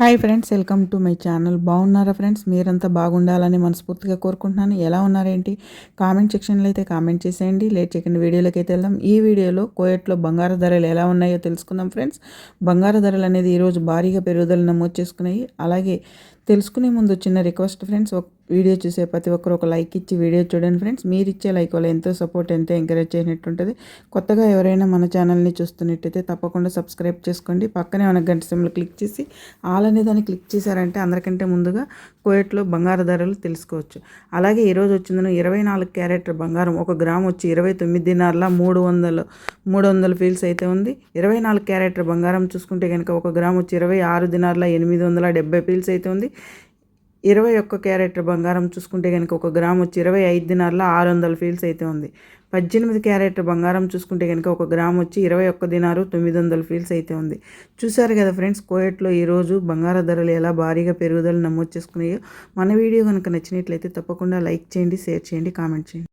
Hi friends welcome to my channel. బాగున్నారా friends? మీరంతా బాగుండాలని మనస్ఫూర్తిగా కోరుకుంటున్నాను. ఎలా ఉన్నారేంటి? కామెంట్ సెక్షన్లో అయితే కామెంట్ చేసేయండి. లేట్ చేయకండి వీడియోలోకి అయితే వెళ్దాం. ఈ వీడియోలో కోయట్లో బంగారు ధరలు ఎలా ఉన్నాయో తెలుసుకుందాం ఫ్రెండ్స్. బంగారు ధరలు అనేది ఈరోజు భారీగా పెరుగుదల నమోదు చేసుకున్నాయి. అలాగే తెలుసుకునే ముందు చిన్న రిక్వెస్ట్ ఫ్రెండ్స్ ఒక వీడియో చూసే ప్రతి ఒక్కరు ఒక లైక్ ఇచ్చి వీడియో చూడండి ఫ్రెండ్స్. మీరు ఇచ్చే లైక్ వల్ల ఎంతో సపోర్ట్ ఎంతో ఎంకరేజ్ చేయనట్టుంటుంది కొత్తగా ఎవరైనా మన ఛానల్ని చూస్తున్నట్టయితే తప్పకుండా సబ్స్క్రైబ్ చేసుకోండి. పక్కనే మన గంట సిమ్లో క్లిక్ చేసి ఆల్ అనే దాన్ని క్లిక్ చేశారంటే అందరికంటే ముందుగా కోయట్లో బంగారు ధరలు తెలుసుకోవచ్చు. అలాగే ఈరోజు వచ్చిందని ఇరవై నాలుగు క్యారెట్ బంగారం ఒక గ్రామ్ వచ్చి ఇరవై తొమ్మిది దినార్ల మూడు వందలు మూడు వందల ఫీల్స్ అయితే ఉంది. ఇరవై నాలుగు క్యారెట్ బంగారం చూసుకుంటే కనుక ఒక గ్రామ్ వచ్చి ఇరవై ఆరు దినార్ల ఎనిమిది వందల డెబ్బై ఫీల్స్ అయితే ఉంది. ఇరవై ఒక్క క్యారెట్ బంగారం చూసుకుంటే కనుక ఒక గ్రామ్ వచ్చి ఇరవై ఐదు దినార్లో ఆరు వందల ఫీల్స్ అయితే ఉంది. పద్దెనిమిది క్యారెట్ బంగారం చూసుకుంటే కనుక ఒక గ్రామ్ వచ్చి ఇరవై ఒక్క దినారు తొమ్మిది వందల ఫీల్స్ అయితే ఉంది. చూసారు కదా ఫ్రెండ్స్ కోయట్లో ఈరోజు బంగార ధరలు ఎలా భారీగా పెరుగుదల నమోదు చేసుకున్నాయో మన వీడియో కనుక నచ్చినట్లయితే తప్పకుండా లైక్ చేయండి షేర్ చేయండి కామెంట్ చేయండి.